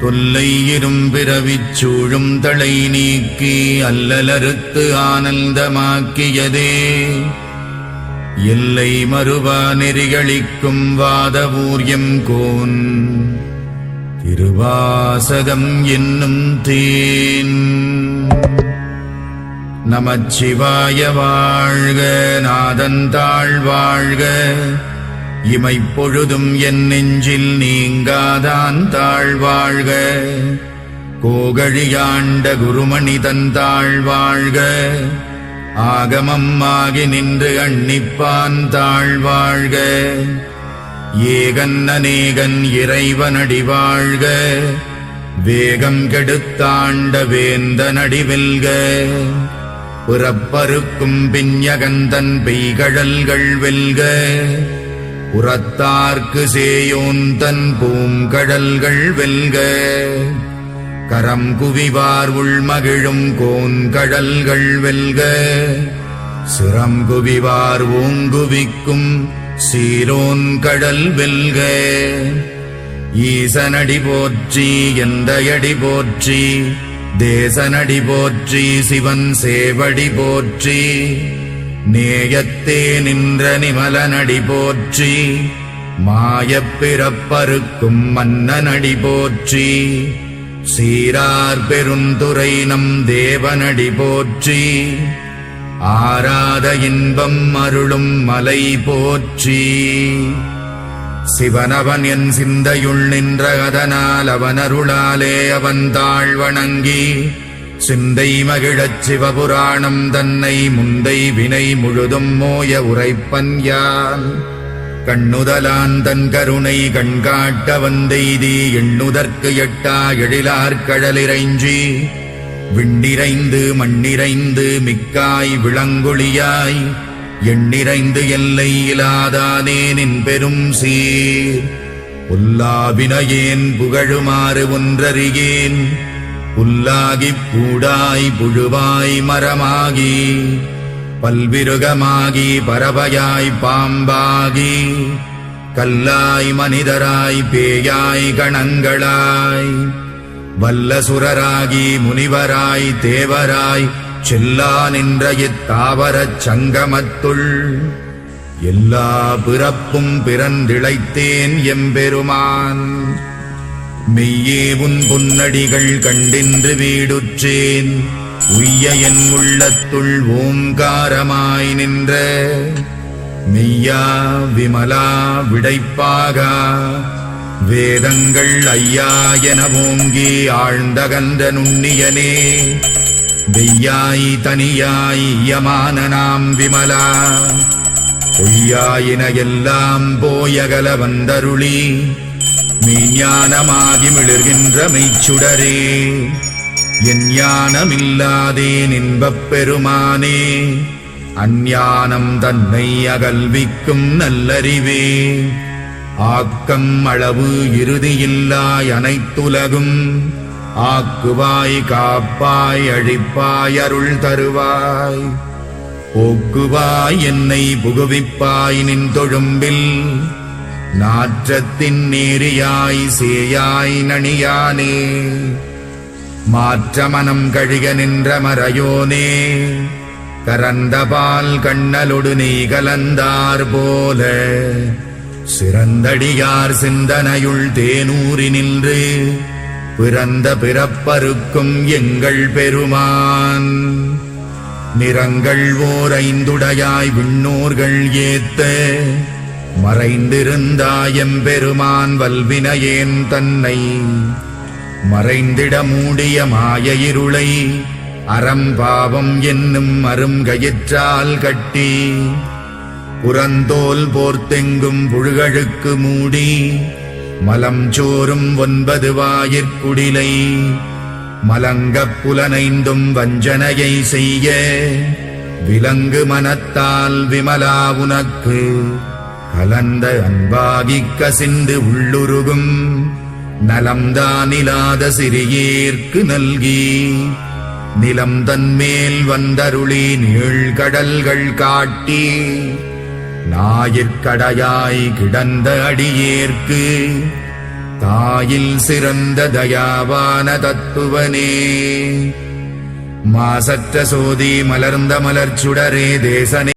தொல்லை இரும்பிறவிச் சூழும் தலை நீக்கி அல்லலறுத்து ஆனந்தமாக்கியதே. எல்லை மறுவா நெறிகளிக்கும் வாதவூர்யம் கோன். திருவாசகம் என்னும் தேன். நமச்சிவாய வாழ்க நாதந்தாள் வாழ்க. இமைப்பொழுதும் என் நெஞ்சில் நீங்காதான் தாழ்வாழ்க. கோகழியாண்ட குருமணி தந்தாள் வாழ்க ஆகமம் ஆகி நின்று அண்ணிப்பான் தாழ்வாழ்க. ஏகன் அநேகன் இறைவனடி வாழ்க. வேகம் கெடுத்தாண்ட வேந்த நடிவில்க பிறப்பருக்கும் பிஞகந்தன் பெய்கழல்கள் வெல்க. புறத்தார்க்கு சேயோந்தன் பூங்கழல்கள் வெல்க. கரம் குவிவார் உள்மகிழும் கோன்கழல்கள் வெல்க. சிரம் குவிவார் ஓங்குவிக்கும் சீரோன் கடல் வெல்க. ஈசனடி போற்றி எந்தையடி போற்றி தேசனடி போற்றி சிவன் சேவடி போற்றி. நேயத்தே நின்ற நிமலனடி போற்றி மாயப் பிறப்பருக்கும் மன்னனடி போற்றி சீரார் பெருந்துரை நம் தேவனடி போற்றி ஆராத இன்பம் அருளும் மலை போற்றி. சிவனவன் என் சிந்தையுள் நின்ற அதனால் அவனருளாலே அவன் தாழ் வணங்கி சிந்தை மகிழச் சிவபுராணம் தன்னை முந்தை வினை முழுதும் மோய உரைப்பன் யான். கண்ணுதலான் தன் கருணை கண்காட்ட வந்தெய்தி எண்ணுதற்கு எட்டா எழிலார் கடலிறைஞ்சி. விண்டிரைந்து மண்ணிறைந்து மிக்காய் விளங்குழியாய். எண்ணிறைந்து எல்லை இலாதானே நின் பெரும் சீர் புல்லாவினையேன் புகழுமாறு ஒன்றறியேன். புல்லாகிப் பூடாய் புழுவாய் மரமாகி பல்விருகமாகி பறவையாய் பாம்பாகி கல்லாய் மனிதராய் பேயாய் கணங்களாய் வல்லசுரராகி முனிவராய் தேவராய் செல்லா நின்ற இத்தாவரச் சங்கமத்துள் எல்லா பிறப்பும் பிறந்திழைத்தேன் எம்பெருமான். மெய்யே உன் பொன்னடிகள் கண்டின்று வீடுற்றேன். உய்ய என் உள்ளத்துள் ஓங்காரமாய் நின்ற. மெய்யா விமலா விடைப்பாகா. வேதங்கள் ஐயா என ஓங்கி ஆழ்ந்தகன்ற நுண்ணியனே. வெய்யாய் தனியாய் யமான நாம் விமலா. பொய்யாயின எல்லாம் போயகல வந்தருளி. மெய்ஞானமாகி மிளர்கின்ற மெய்ச்சுடரே. என் ஞானமில்லாதே இன்பப் பெருமானே. அஞ்ஞானம் தன்னை அகல்விக்கும் நல்லறிவே. ஆக்கம் அளவு இறுதியில்லாய் அனைத்துலகும். ஆக்குவாய் காப்பாய் அழிப்பாய் அருள் தருவாய். போக்குவாய் என்னை புகுவிப்பாய் நின் தொழும்பில். நாற்றத்தின் நேரியாய் சேயாய் நணியானே. மாற்றமனம் கழிக நின்ற மறையோனே. கரந்தபால் கண்ணலொடு நீ கலந்தார் போல. சிறந்தடியார் சிந்தனையுள் தேனூறி நின்று. பிறந்த பிறப்பருக்கும் எங்கள் பெருமான். நிறங்கள் ஓர் ஐந்துடையாய் விண்ணோர்கள் ஏத்த. மறைந்திருந்தாயம் பெருமான் வல்வினையேன் தன்னை. மறைந்திட மூடிய மாய இருளை அறம்பாவம் என்னும் அருங்கயிற்றால் கட்டி. புறந்தோல் போர்த்தெங்கும் புழுகழுக்கு மூடி மலம் சோறும் ஒன்பது வாயிற்குடிலை. மலங்கப் புலனைந்தும் வஞ்சனையை செய்ய. விலங்கு மனத்தால் விமலா உனக்கு. கலந்த அன்பாகிக்க கசிந்து உள்ளுருகும் நலம்தானிலாத சிறியேற்கு நல்கி நிலம் தன்மேல் வந்தருளி நீழ்கடல்கள் காட்டி ஞாயிற்கடையாய் கிடந்த அடியேற்கு தாயில் சிறந்த தயாவான தத்துவனே. மாசற்ற சோதி மலர்ந்த மலர்ச்சுடரே தேசனே.